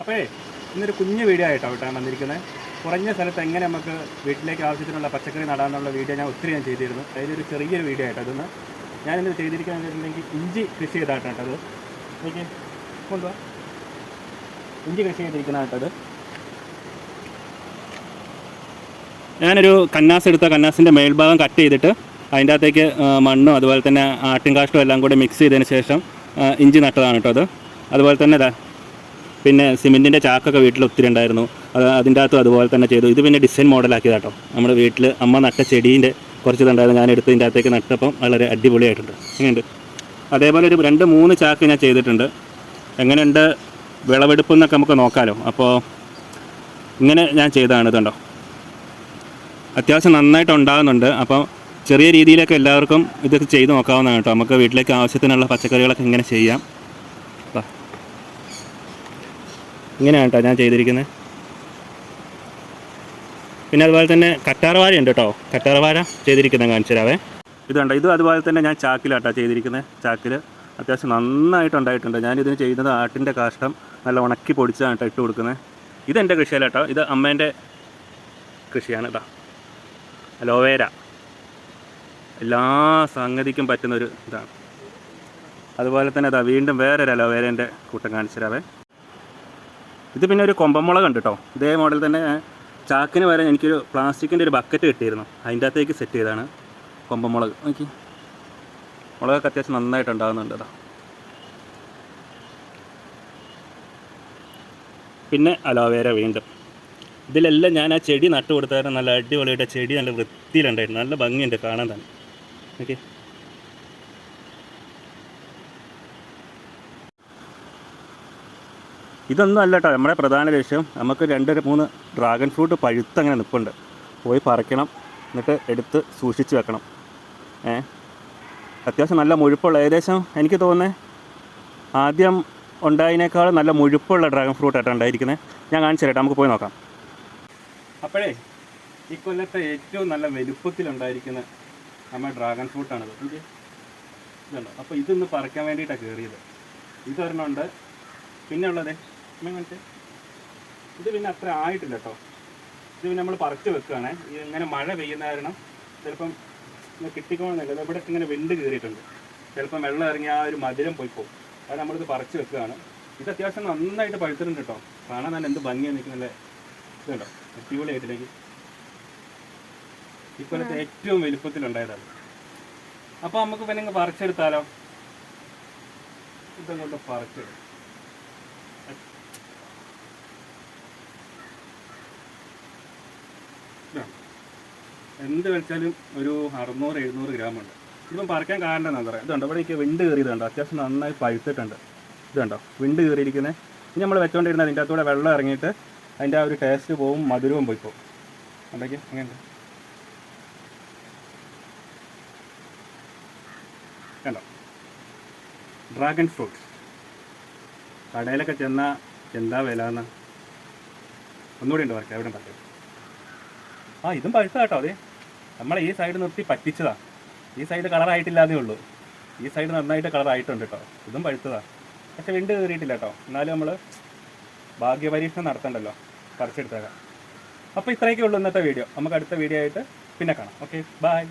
അപ്പോഴേ ഇന്നൊരു കുഞ്ഞു വീഡിയോ ആയിട്ടോ കേട്ടോ വന്നിരിക്കുന്നത്. കുറഞ്ഞ സ്ഥലത്ത് എങ്ങനെ നമുക്ക് വീട്ടിലേക്ക് ആവശ്യത്തിനുള്ള പച്ചക്കറി നടാനുള്ള വീഡിയോ ഞാൻ ഒത്തിരി ഞാൻ ചെയ്തിരുന്നു. അതിലൊരു ചെറിയൊരു വീഡിയോ ആയിട്ടോ അതൊന്ന് ഞാനിന്ന് വെച്ചിട്ടുണ്ടെങ്കിൽ ഇഞ്ചി കൃഷി ചെയ്തായിട്ടാണ് അത്. ഓക്കെ കൊണ്ടുപോവാ ഇഞ്ചി കൃഷി ചെയ്തിരിക്കുന്നതായിട്ടത് ഞാനൊരു കന്നാസ് എടുത്ത കന്നാസിന്റെ മേൽഭാഗം കട്ട് ചെയ്തിട്ട് അതിന്റെ അകത്തേക്ക് മണ്ണും അതുപോലെ തന്നെ ആട്ടിൻകാഷ്ടവും എല്ലാം കൂടി മിക്സ് ചെയ്തതിന് ശേഷം ഇഞ്ചി നട്ടതാണ് കേട്ടോ അത്. അതുപോലെ തന്നെ പിന്നെ സിമെന്റിന്റെ ചാക്കൊക്കെ വീട്ടിൽ ഒത്തിരി ഉണ്ടായിരുന്നു അത് അതിന്റെ അകത്തും അതുപോലെ തന്നെ ചെയ്തു. ഇത് പിന്നെ ഡിസൈൻ മോഡലാക്കിയതാട്ടോ. നമ്മുടെ വീട്ടിൽ അമ്മ നട്ട ചെടീന്റെ കുറച്ച് ഇതുണ്ടായിരുന്നു ഞാൻ എടുത്ത് ഇതിന്റെ അകത്തേക്ക് നട്ടപ്പം വളരെ അടിപൊളിയായിട്ടുണ്ട്. അങ്ങനെയുണ്ട് അതേപോലെ ഒരു രണ്ട് മൂന്ന് ചാക്ക് ഞാൻ ചെയ്തിട്ടുണ്ട്. എങ്ങനെയുണ്ട്? വിളവെടുപ്പ് എന്നൊക്കെ നമുക്ക് നോക്കാമല്ലോ അപ്പോൾ ഇങ്ങനെ ഞാൻ ചെയ്തതാണ് ഇതുണ്ടോ? അത്യാവശ്യം നന്നായിട്ട് ഉണ്ടാകുന്നുണ്ട്. അപ്പോൾ ചെറിയ രീതിയിലൊക്കെ എല്ലാവർക്കും ഇതൊക്കെ ചെയ്ത് നോക്കാവുന്നതാണ് കേട്ടോ. നമുക്ക് വീട്ടിലേക്ക് ആവശ്യത്തിനുള്ള പച്ചക്കറികളൊക്കെ ഇങ്ങനെ ചെയ്യാം. ഇങ്ങനെയാണ് കേട്ടോ ഞാൻ ചെയ്തിരിക്കുന്നത് പിന്നെ അതുപോലെ തന്നെ കറ്റാർവാഴ ഉണ്ട് കേട്ടോ കറ്റാർവാഴ ചെയ്തിരിക്കുന്നത് കാണിച്ചു ഇത് കണ്ടോ? ഇതും അതുപോലെ തന്നെ ഞാൻ ചാക്കിലാട്ടോ ചെയ്തിരിക്കുന്നത് ചാക്കിൽ അത്യാവശ്യം നന്നായിട്ടുണ്ടായിട്ടുണ്ട് ഞാനിതിന് ചെയ്യുന്നത് ആട്ടിന്റെ കാഷ്ടം നല്ല ഉണക്കി പൊടിച്ചാണ് കേട്ടോ ഇട്ട് കൊടുക്കുന്നത് ഇതെന്റെ കൃഷിയല്ല കേട്ടോ ഇത് അമ്മേന്റെ കൃഷിയാണ് കേട്ടോ അലോവേര. എല്ലാ സംഗതിക്കും പറ്റുന്നൊരു ഇതാണ്. അതുപോലെ തന്നെ അതാ വീണ്ടും വേറൊരു അലോവേരേന്റെ കൂട്ടം കാണിച്ചു തരാവേ ഇത് പിന്നെ ഒരു കൊമ്പമുളക് ഉണ്ട് കേട്ടോ ഇതേ മോഡൽ തന്നെ ചാക്കിന് വരെ എനിക്കൊരു പ്ലാസ്റ്റിക്കിന്റെ ഒരു ബക്കറ്റ് കിട്ടിയിരുന്നു. അതിന്റെ അകത്തേക്ക് സെറ്റ് ചെയ്താണ് കൊമ്പമുളക് നോക്കി. മുളകൊക്കെ അത്യാവശ്യം നന്നായിട്ട് ഉണ്ടാകുന്നുണ്ട് അതാ പിന്നെ അലോവേര വീണ്ടും. ഇതിലെല്ലാം ഞാൻ ആ ചെടി നട്ടു കൊടുത്തായിരുന്നു നല്ല അടിപൊളിയായിട്ട് ചെടി നല്ല വൃത്തിയിലുണ്ടായിരുന്നു. നല്ല ഭംഗിയുണ്ട് കാണാൻ തന്നെ. ഓക്കെ ഇതൊന്നും അല്ല കേട്ടോ നമ്മുടെ പ്രധാന ലക്ഷ്യം. നമുക്ക് രണ്ട് മൂന്ന് ഡ്രാഗൺ ഫ്രൂട്ട് പഴുത്തങ്ങനെ നിൽപ്പുണ്ട് പോയി പറിക്കണം. എന്നിട്ട് എടുത്ത് സൂക്ഷിച്ച് വെക്കണം. ഏ? അത്യാവശ്യം നല്ല മുഴുപ്പുള്ള ഏകദേശം എനിക്ക് തോന്നുന്നത് ആദ്യം ഉണ്ടായതിനേക്കാൾ നല്ല മുഴുപ്പുള്ള ഡ്രാഗൺ ഫ്രൂട്ട് ആയിട്ടാണ് ഉണ്ടായിരിക്കുന്നത് ഞാൻ കാണിച്ചു തരട്ടെ നമുക്ക് പോയി നോക്കാം. അപ്പോഴേ ഈ കൊല്ലത്തെ ഏറ്റവും നല്ല വലുപ്പത്തിലുണ്ടായിരിക്കുന്ന നമ്മുടെ ഡ്രാഗൺ ഫ്രൂട്ടാണിത് ഇത് ഇതുണ്ടോ? അപ്പോൾ ഇതൊന്ന് പറിക്കാൻ വേണ്ടിയിട്ടാണ് കയറിയത് ഇതൊരെണ്ണമുണ്ട് പിന്നെ ഉള്ളത് കാണിച്ചേ ഇത് പിന്നെ അത്ര ആയിട്ടില്ല കേട്ടോ ഇത് പിന്നെ നമ്മൾ പറിച്ച് വെക്കുകയാണ് ഇങ്ങനെ മഴ പെയ്യുന്ന കാരണം ചിലപ്പം കിട്ടിക്കോണമെന്നില്ല ഇവിടെ ഇങ്ങനെ വെണ്ട് കയറിയിട്ടുണ്ട് ചിലപ്പം വെള്ളം ഇറങ്ങി ആ ഒരു മധുരം പോയി പോകും. അത് നമ്മളിത് പറിച്ച് വെക്കുകയാണ്. ഇത് അത്യാവശ്യം നന്നായിട്ട് പഴുത്തിട്ടുണ്ട് കേട്ടോ കാണാൻ തന്നെ എന്ത് ഭംഗിയാണ് നിൽക്കുന്നല്ലേ ഇതുണ്ടോ? അടിപൊളിയായിട്ടില്ലെങ്കിൽ ഇപ്പോഴത്തെ ഏറ്റവും വലുപ്പത്തിലുണ്ടായതാണ്. അപ്പോൾ നമുക്ക് പിന്നെ പറിച്ചെടുത്താലോ? ഇതങ്ങോട്ട് പറിച്ചെടുക്കും എന്ത് വെച്ചാലും ഒരു അറുന്നൂറ് എഴുന്നൂറ് ഗ്രാം ഉണ്ട്. ഇപ്പം പറിക്കാൻ കാരണം എന്താ പറയുക ഇതുണ്ടോ ഇവിടെ എനിക്ക് വിണ്ട് കയറിയതുണ്ട് അത്യാവശ്യം നന്നായി പഴുത്തിട്ടുണ്ട്. ഇതുണ്ടോ വിണ്ട് കയറിയിരിക്കുന്നത് ഇനി നമ്മൾ വെച്ചോണ്ടിരുന്ന അതിന്റെ അകത്തൂടെ വെള്ളം ഇറങ്ങിയിട്ട് അതിന്റെ ആ ഒരു ടേസ്റ്റ് പോവും മധുരവും പോയി പോകും ഉണ്ടെങ്കിൽ അങ്ങനെ കണ്ടോ? ഡ്രാഗൺ ഫ്രൂട്ട് കടയിലൊക്കെ ചെന്നാൽ എന്താ വില എന്ന് ഒന്നുകൂടി ഉണ്ട് പറയാം എവിടെ പറ്റും ആ ഇതും പഴുത്ത കേട്ടോ അതെ. നമ്മളെ ഈ സൈഡ് നിർത്തി പറ്റിച്ചതാ. ഈ സൈഡ് കളറായിട്ടില്ലാതേ ഉള്ളൂ. ഈ സൈഡ് നന്നായിട്ട് കളറായിട്ടുണ്ട് കേട്ടോ ഇതും പഴുത്തതാ. പക്ഷെ വിണ്ട് കയറിയിട്ടില്ല കേട്ടോ എന്നാലും നമ്മൾ ഭാഗ്യപരീക്ഷണം നടത്തണ്ടല്ലോ. പറിച്ചെടുത്തേക്കാം. അപ്പോൾ ഇത്രയൊക്കെ ഉള്ളൂ ഇന്നത്തെ വീഡിയോ നമുക്ക് അടുത്ത വീഡിയോ ആയിട്ട് പിന്നെ കാണാം. Okay bye